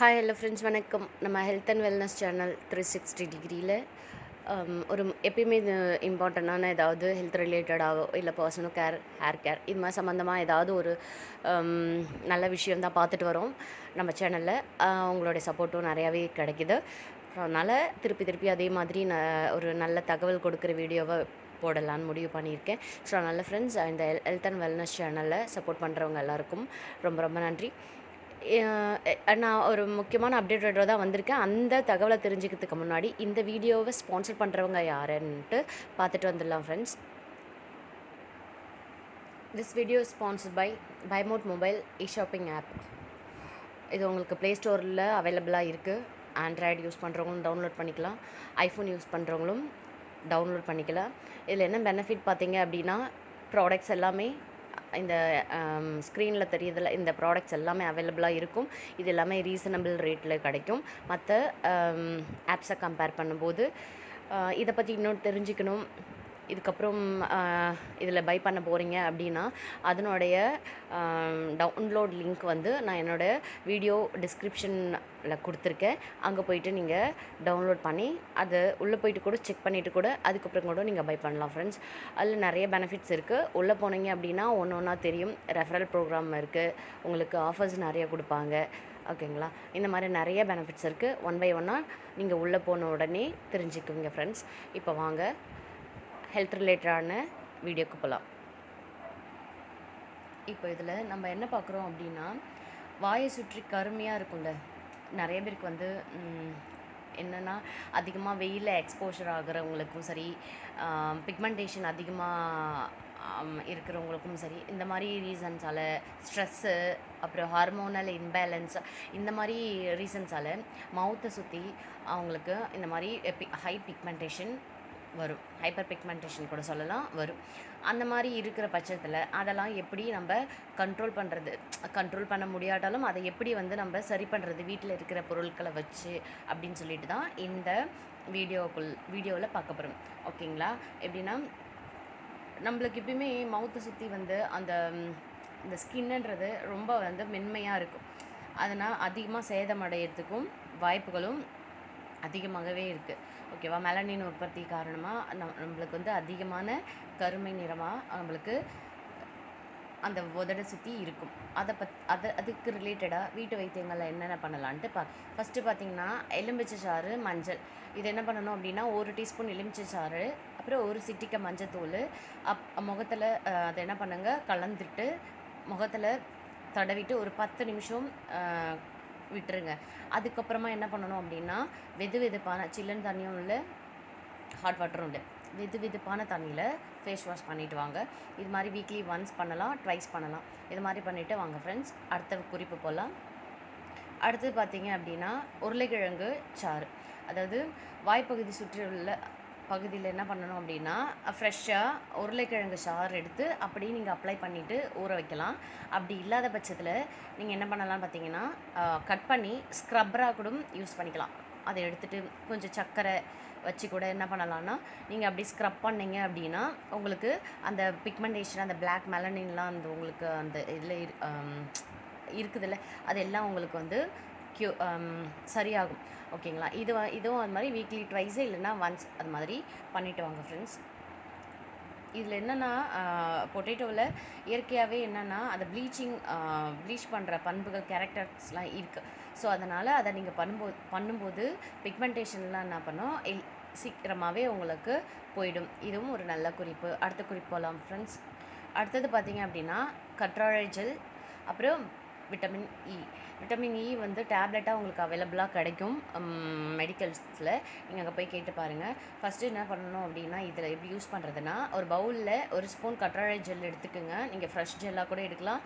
Hi hello friends வணக்கம். நம்ம health and wellness channel three sixty டிகிரியில் ஒரு எப்பயுமே இது இம்பார்ட்டண்ட்டான ஏதாவது ஹெல்த் ரிலேட்டடாகவோ இல்லை பர்சனல் கேர் ஹேர் கேர் இது மாதிரி சம்மந்தமாக ஏதாவது ஒரு um, நல்ல விஷயம் தான் பார்த்துட்டு வரோம் நம்ம சேனலில் உங்களுடைய சப்போர்ட்டும் நிறையாவே கிடைக்குது. ஸோ அதனால் திருப்பி திருப்பி அதே மாதிரி ந ஒரு நல்ல தகவல் கொடுக்குற வீடியோவை போடலான்னு முடிவு பண்ணியிருக்கேன். ஸோ நல்ல ஃப்ரெண்ட்ஸ் இந்த ஹெல்த் அண்ட் வெல்னஸ் சேனலில் சப்போர்ட் பண்ணுறவங்க எல்லாருக்கும் ரொம்ப ரொம்ப நன்றி. நான் ஒரு முக்கியமான அப்டேட்டோட தான் வந்திருக்கேன். அந்த தகவலை தெரிஞ்சுக்கிறதுக்கு முன்னாடி இந்த வீடியோவை ஸ்பான்சர் பண்ணுறவங்க யாருன்ட்டு பார்த்துட்டு வந்துடலாம் friends this video sponsor by Bymot mobile e shopping app இது உங்களுக்கு ப்ளே ஸ்டோரில் அவைலபிளாக இருக்குது ஆண்ட்ராய்டு யூஸ் பண்ணுறவங்களும் டவுன்லோட் பண்ணிக்கலாம். ஐஃபோன் யூஸ் பண்ணுறவங்களும் டவுன்லோட் பண்ணிக்கலாம். இதில் என்ன பெனிஃபிட் பார்த்தீங்க அப்படின்னா ப்ராடக்ட்ஸ் எல்லாமே இந்த ஸ்க்ரீனில் தெரியுதுல இந்த ப்ராடக்ட்ஸ் எல்லாமே அவைலபிளாக இருக்கும். இது எல்லாமே ரீசனபிள் ரேட்டில் கிடைக்கும். மற்ற ஆப்ஸை கம்பேர் பண்ணும்போது இதை பற்றி இன்னும் தெரிஞ்சுக்கணும். இதுக்கப்புறம் இதில் பை பண்ண போகிறீங்க அப்படின்னா அதனுடைய டவுன்லோட் லிங்க் வந்து நான் என்னோடய வீடியோ டிஸ்கிரிப்ஷன் கொடுத்துருக்கேன். அங்கே போயிட்டு நீங்கள் டவுன்லோட் பண்ணி அதை உள்ளே போயிட்டு கூட செக் பண்ணிவிட்டு கூட அதுக்கப்புறம் கூட நீங்கள் பை பண்ணலாம் ஃப்ரெண்ட்ஸ் அதில் நிறைய பெனிஃபிட்ஸ் இருக்குது உள்ளே போனீங்க அப்படின்னா ஒன்று ஒன்றா தெரியும். ரெஃபரல் ப்ரோக்ராம் இருக்குது உங்களுக்கு ஆஃபர்ஸ் நிறைய கொடுப்பாங்க. ஓகேங்களா இந்த மாதிரி நிறைய பெனிஃபிட்ஸ் இருக்குது ஒன் பை ஒன்னாக நீங்கள் உள்ளே போன உடனே தெரிஞ்சுக்குவீங்க ஃப்ரெண்ட்ஸ் இப்போ வாங்க. ஹெல்த் ரிலேட்டடான வீடியோக்கு போகலாம் இப்போ இதில் நம்ம என்ன பார்க்குறோம் அப்படின்னா வாயை சுற்றி கருமையாக இருக்கும்ல? நிறைய பேருக்கு வந்து என்னென்னா அதிகமாக வெயிலில் எக்ஸ்போஷர் ஆகிறவங்களுக்கும் சரி பிக்மெண்டேஷன் அதிகமாக இருக்கிறவங்களுக்கும் சரி இந்த மாதிரி ரீசன்ஸால் ஸ்ட்ரெஸ்ஸு அப்புறம் ஹார்மோனல் இம்பேலன்ஸ் இந்த மாதிரி ரீசன்ஸால் மவுத்தை சுற்றி அவங்களுக்கு இந்த மாதிரி ஹை பிக்மெண்டேஷன் வரும். ஹைப்பர் பிக்மெண்டேஷன் கூட சொல்லலாம் வரும். அந்த மாதிரி இருக்கிற பட்சத்தில் அதெல்லாம் எப்படி நம்ம கண்ட்ரோல் பண்ணுறது கண்ட்ரோல் பண்ண முடியாட்டாலும் அதை எப்படி வந்து நம்ம சரி பண்ணுறது வீட்டில் இருக்கிற பொருட்களை வச்சு அப்படின்னு சொல்லிட்டு தான் இந்த வீடியோக்குள் வீடியோவில் பார்க்க போகிறோம் ஓகேங்களா எப்படின்னா நம்மளுக்கு எப்பயுமே மவுத்தை சுற்றி வந்து அந்த இந்த ஸ்கின்னுன்றது ரொம்ப வந்து மென்மையாக இருக்கும். அதனால் அதிகமாக சேதமடையிறதுக்கும் வாய்ப்புகளும் அதிகமாகவே இருக்குது ஓகேவா மெலனின் உற்பத்தி காரணமாக நம் நம்மளுக்கு வந்து அதிகமான கருமை நிறமாக நம்மளுக்கு அந்த உதட சுற்றி இருக்கும். அதை பத் அதை அதுக்கு ரிலேட்டடாக வீட்டு வைத்தியங்களில் என்னென்ன பண்ணலான்ட்டு பா ஃபஸ்ட்டு பார்த்தீங்கன்னா எலுமிச்சை சாறு மஞ்சள். இது என்ன பண்ணணும் அப்படின்னா ஒரு டீஸ்பூன் எலுமிச்சை சாறு அப்புறம் ஒரு சிட்டிக்க மஞ்சத்தூள் அப் முகத்தில் அதை என்ன பண்ணுங்கள் கலந்துட்டு முகத்தில் தடவிட்டு ஒரு பத்து நிமிஷம் விட்டுருங்க. அதுக்கப்புறமா என்ன பண்ணணும் அப்படின்னா வெது வெதுப்பான சில்லன் தண்ணியும் இல்லை ஹாட் வாட்டரும் இல்லை வெது வெதுப்பான தண்ணியில் ஃபேஸ் வாஷ் பண்ணிவிட்டு வாங்க. இது மாதிரி வீக்லி ஒன்ஸ் பண்ணலாம் ட்வைஸ் பண்ணலாம். இது மாதிரி பண்ணிவிட்டு வாங்க ஃப்ரெண்ட்ஸ் அடுத்த குறிப்பு போகலாம் அடுத்து பார்த்தீங்க அப்படின்னா உருளைக்கிழங்கு சாறு. அதாவது வாய்ப்பகுதி சுற்றியுள்ள பகுதியில் என்ன பண்ணணும் அப்படின்னா ஃப்ரெஷ்ஷாக உருளைக்கிழங்கு சாறு எடுத்து அப்படியே நீங்கள் அப்ளை பண்ணிவிட்டு ஊற வைக்கலாம். அப்படி இல்லாத பட்சத்தில் நீங்கள் என்ன பண்ணலாம்னு பார்த்தீங்கன்னா கட் பண்ணி ஸ்க்ரப்பராக கூட யூஸ் பண்ணிக்கலாம். அதை எடுத்துகிட்டு கொஞ்சம் சர்க்கரை வச்சு கூட என்ன பண்ணலான்னா நீங்கள் அப்படி ஸ்க்ரப் பண்ணீங்க அப்படின்னா உங்களுக்கு அந்த பிக்மெண்டேஷன் அந்த பிளாக் மெலனின்லாம் அந்த உங்களுக்கு அந்த இதில் இருக்குதுல்ல அதெல்லாம் உங்களுக்கு வந்து க்யூ um, சரியாகும். ஓகேங்களா? இது இதுவும் அது மாதிரி வீக்லி ட்வைஸே இல்லைன்னா ஒன்ஸ் அது மாதிரி பண்ணிவிட்டு வாங்க ஃப்ரெண்ட்ஸ் இதில் என்னென்னா பொட்டேட்டோவில் இயற்கையாகவே என்னென்னா அந்த ப்ளீச்சிங் ப்ளீச் பண்ணுற பண்புகள் கேரக்டர்ஸ்லாம் இருக்குது ஸோ அதனால் அதை நீங்கள் பண்ணும்போது பண்ணும்போது பிக்மெண்டேஷன்லாம் என்ன பண்ணோம்? சீக்கிரமாகவே உங்களுக்கு போயிடும். இதுவும் ஒரு நல்ல குறிப்பு. அடுத்த குறிப்பு போகலாம் ஃப்ரெண்ட்ஸ் அடுத்தது பார்த்தீங்க அப்படின்னா கற்றாழை ஜெல் அப்புறம் விட்டமின் இ விட்டமின் இ வந்து டேப்லெட்டாக உங்களுக்கு அவைலபிளாக கிடைக்கும். மெடிக்கல்ஸில் நீங்கள் அங்கே போய் கேட்டு பாருங்கள் ஃபஸ்ட்டு என்ன பண்ணணும் அப்படின்னா இதில் எப்படி யூஸ் பண்ணுறதுன்னா ஒரு பவுலில் ஒரு ஸ்பூன் கற்றாழை ஜெல் எடுத்துக்கோங்க. நீங்கள் ஃப்ரெஷ் ஜெல்லாக கூட எடுக்கலாம்.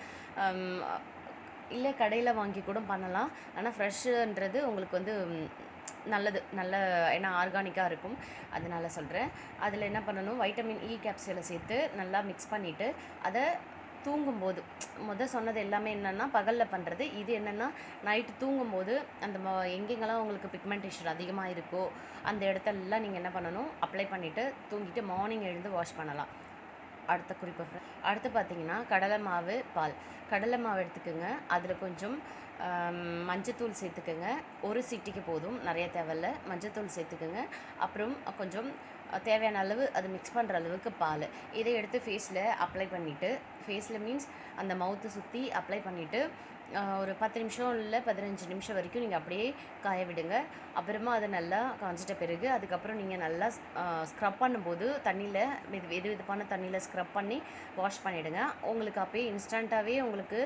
இல்லை கடையில் வாங்கி கூட பண்ணலாம். ஆனால் ஃப்ரெஷ்ஷுன்றது உங்களுக்கு வந்து நல்லது. நல்ல ஏன்னா ஆர்கானிக்காக இருக்கும். அதனால் சொல்கிறேன் அதில் என்ன பண்ணணும்? வைட்டமின் இ கேப்சூலை சேர்த்து நல்லா மிக்ஸ் பண்ணிவிட்டு அதை தூங்கும்போது முத சொன்னது எல்லாமே என்னென்னா பகலில் பண்ணுறது இது என்னென்னா நைட்டு தூங்கும்போது அந்த ம எங்கெங்கெல்லாம் உங்களுக்கு பிக்மெண்டேஷன் அதிகமாக இருக்கோ அந்த இடத்தெல்லாம் நீங்கள் என்ன பண்ணணும்? அப்ளை பண்ணிவிட்டு தூங்கிட்டு மார்னிங் எழுந்து வாஷ் பண்ணலாம். அடுத்த குறிப்பு. அடுத்து பார்த்தீங்கன்னா கடலை மாவு பால். கடலை மாவு எடுத்துக்கோங்க. அதில் கொஞ்சம் மஞ்சத்தூள் சேர்த்துக்கோங்க. ஒரு சிட்டிக்கு போதும். நிறைய தேவையில்ல. மஞ்சத்தூள் சேர்த்துக்கோங்க. அப்புறம் கொஞ்சம் தேவையான அளவு அது மிக்ஸ் பண்ணுற அளவுக்கு பால். இதை எடுத்து ஃபேஸில் அப்ளை பண்ணிவிட்டு ஃபேஸில் மீன்ஸ் அந்த மவுத்தை சுற்றி அப்ளை பண்ணிவிட்டு ஒரு பத்து நிமிஷம் இல்லை பதினஞ்சு நிமிஷம் வரைக்கும் நீங்கள் அப்படியே காய விடுங்க. அப்புறமா அதை நல்லா காஞ்சிட்ட பிறகு அதுக்கப்புறம் நீங்கள் நல்லா ஸ்க்ரப் பண்ணும்போது தண்ணியில் வெது வெது வெதுப்பான தண்ணியில் ஸ்க்ரப் பண்ணி வாஷ் பண்ணிவிடுங்க உங்களுக்கு அப்போயே இன்ஸ்டண்ட்டாகவே உங்களுக்கு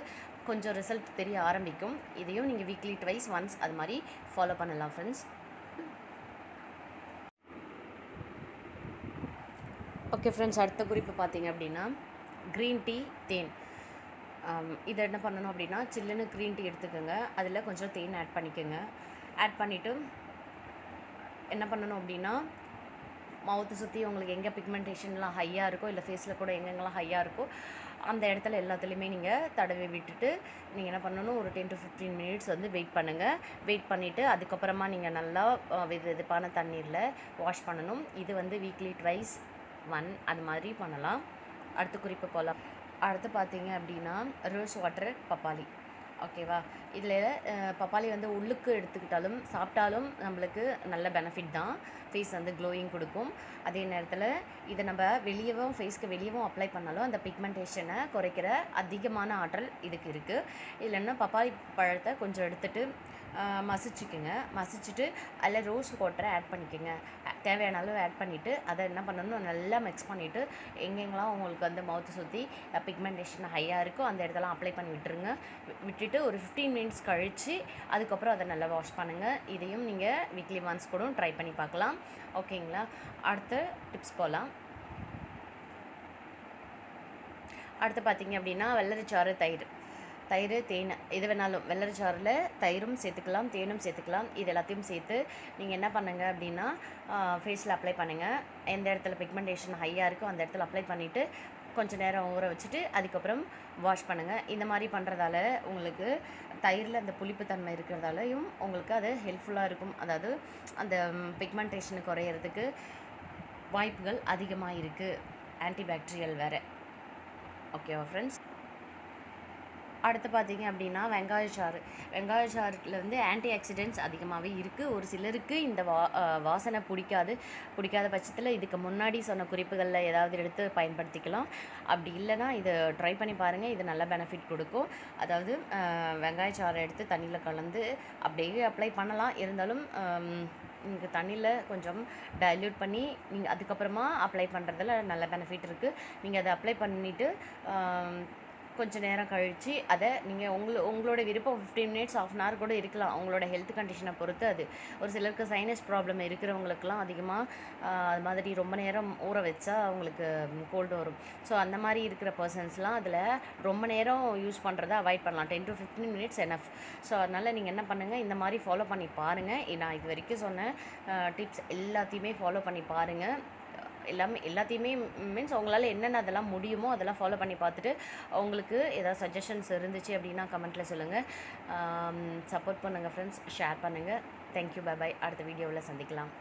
கொஞ்சம் ரிசல்ட் தெரிய ஆரம்பிக்கும். இதையும் நீங்கள் வீக்லி ட்வைஸ் ஒன்ஸ் அது மாதிரி ஃபாலோ பண்ணலாம் ஃப்ரெண்ட்ஸ் ஓகே ஃப்ரெண்ட்ஸ் அடுத்த குறிப்பு பார்த்தீங்க அப்படின்னா க்ரீன் டீ தேன். இதை என்ன பண்ணணும் அப்படின்னா சில்லுன்னு க்ரீன் டீ எடுத்துக்கோங்க. அதில் கொஞ்சம் தேன் ஆட் பண்ணிக்கோங்க. ஆட் பண்ணிவிட்டு என்ன பண்ணணும் அப்படின்னா மவுத்து சுற்றி உங்களுக்கு எங்கே பிக்மெண்டேஷன்லாம் ஹையாக இருக்கோ இல்லை ஃபேஸில் கூட எங்கெங்கெல்லாம் ஹையாக இருக்கோ அந்த இடத்துல எல்லாத்துலேயுமே நீங்கள் தடவி விட்டுட்டு நீங்கள் என்ன பண்ணணும் ஒரு டென் டு ஃபிஃப்டீன் மினிட்ஸ் வந்து வெயிட் பண்ணுங்கள் வெயிட் பண்ணிவிட்டு அதுக்கப்புறமா நீங்கள் நல்லா வெது வெதுப்பான தண்ணீரில் வாஷ் பண்ணணும். இது வந்து வீக்லி ட்வைஸ் ஒன் அது மாதிரி பண்ணலாம். அடுத்த குறிப்பு போகலாம் அடுத்து பார்த்தீங்க அப்படின்னா ரோஸ் வாட்டர் பப்பாளி. ஓகேவா இதில் பப்பாளி வந்து உள்ளுக்கு எடுத்துக்கிட்டாலும் சாப்பிட்டாலும் நம்மளுக்கு நல்ல பெனிஃபிட் தான். ஃபேஸ் வந்து க்ளோயிங் கொடுக்கும். அதே நேரத்தில் இதை நம்ம வெளியவும் ஃபேஸ்க்கு வெளியவும் அப்ளை பண்ணாலும் அந்த பிக்மெண்டேஷனை குறைக்கிற அதிகமான ஆற்றல் இதுக்கு இருக்குது இல்லைன்னா பப்பாளி பழத்தை கொஞ்சம் எடுத்துகிட்டு மசிச்சுக்குங்க. மசிச்சுட்டு அதில் ரோஸ் வாட்டரை ஆட் பண்ணிக்கோங்க. தேவையான அளவு ஆட் பண்ணிவிட்டு அதை என்ன பண்ணணும்? நல்லா மிக்ஸ் பண்ணிவிட்டு எங்கெங்கெல்லாம் உங்களுக்கு வந்து மவுத்து சுற்றி பிக்மெண்டேஷன் ஹையாக இருக்கோ அந்த இடத்தெல்லாம் அப்ளை பண்ணி விட்டுருங்க. விட்டு விட்டுட்டு ஒரு ஃபிஃப்டீன் மினிட்ஸ் கழித்து அதுக்கப்புறம் அதை நல்லா வாஷ் பண்ணுங்கள் இதையும் நீங்கள் வீக்லி ஒன்ஸ் கூட ட்ரை பண்ணி பார்க்கலாம். ஓகேங்களா அடுத்த டிப்ஸ் போகலாம் அடுத்து பார்த்தீங்க அப்படின்னா வெள்ளரிச்சாறு தயிர். தயிர் தேன் எது வேணாலும். வெள்ளரிச்சாறில் தயிரும் சேர்த்துக்கலாம் தேனும் சேர்த்துக்கலாம். இது எல்லாத்தையும் சேர்த்து நீங்கள் என்ன பண்ணுங்க அப்படின்னா ஃபேஸில் அப்ளை பண்ணுங்கள் எந்த இடத்துல பிக்மெண்டேஷன் ஹையாக இருக்கோ அந்த இடத்துல அப்ளை பண்ணிவிட்டு கொஞ்சம் நேரம் ஊற வச்சுட்டு அதுக்கப்புறம் வாஷ் பண்ணுங்கள் இந்த மாதிரி பண்ணுறதால உங்களுக்கு தயிரில் அந்த புளிப்புத்தன்மை இருக்கிறதாலையும் உங்களுக்கு அது ஹெல்ப்ஃபுல்லாக இருக்கும். அதாவது அந்த பிக்மெண்டேஷன் குறையிறதுக்கு வாய்ப்புகள் அதிகமாக இருக்குது ஆன்டிபாக்டீரியல் வேறு ஓகேவா ஃப்ரெண்ட்ஸ் அடுத்து பார்த்தீங்க அப்படின்னா வெங்காயச்சாறு வெங்காயச்சாறில் வந்து ஆன்டி ஆக்சிடென்ட்ஸ் அதிகமாகவே இருக்குது ஒரு சிலருக்கு இந்த வா வாசனை பிடிக்காது. பிடிக்காத பட்சத்தில் இதுக்கு முன்னாடி சொன்ன குறிப்புகளில் ஏதாவது எடுத்து பயன்படுத்திக்கலாம். அப்படி இல்லைன்னா இதை ட்ரை பண்ணி பாருங்கள் இது நல்ல பெனிஃபிட் கொடுக்கும். அதாவது வெங்காயச்சாறை எடுத்து தண்ணியில் கலந்து அப்படியே அப்ளை பண்ணலாம். இருந்தாலும் நீங்கள் தண்ணியில் கொஞ்சம் டைல்யூட் பண்ணி நீங்கள் அதுக்கப்புறமா அப்ளை பண்ணுறதுல நல்ல பெனிஃபிட் இருக்குது நீங்கள் அதை அப்ளை பண்ணிவிட்டு கொஞ்சம் நேரம் கழித்து அதை நீங்கள் உங்கள உங்களோட விருப்பம் fifteen minutes half an hour கூட இருக்கலாம். அவங்களோட ஹெல்த் கண்டிஷனை பொறுத்து அது. ஒரு சிலருக்கு சைனஸ் ப்ராப்ளம் இருக்கிறவங்களுக்குலாம் அதிகமாக அது மாதிரி ரொம்ப நேரம் ஊற வச்சா அவங்களுக்கு கோல்டு வரும். ஸோ அந்த மாதிரி இருக்கிற பர்சன்ஸ்லாம் அதில் ரொம்ப நேரம் யூஸ் பண்ணுறத அவாய்ட் பண்ணலாம். Ten to fifteen minutes enough so அதனால் நீங்கள் என்ன பண்ணுங்கள் இந்த மாதிரி ஃபாலோ பண்ணி பாருங்கள் நான் இது வரைக்கும் சொன்ன டிப்ஸ் எல்லாத்தையுமே ஃபாலோ பண்ணி பாருங்கள் எல்லாமே எல்லாத்தையுமே மீன்ஸ் உங்களால் என்னென்ன அதெல்லாம் முடியுமோ அதெல்லாம் ஃபாலோ பண்ணி பார்த்துட்டு உங்களுக்கு ஏதாவது சஜஷன்ஸ் இருந்துச்சு அப்படின்னா கமெண்ட்டில் சொல்லுங்கள் சப்போர்ட் பண்ணுங்கள் ஃப்ரெண்ட்ஸ் ஷேர் பண்ணுங்கள் தேங்க்யூ பை பை அடுத்த வீடியோவில் சந்திக்கலாம்.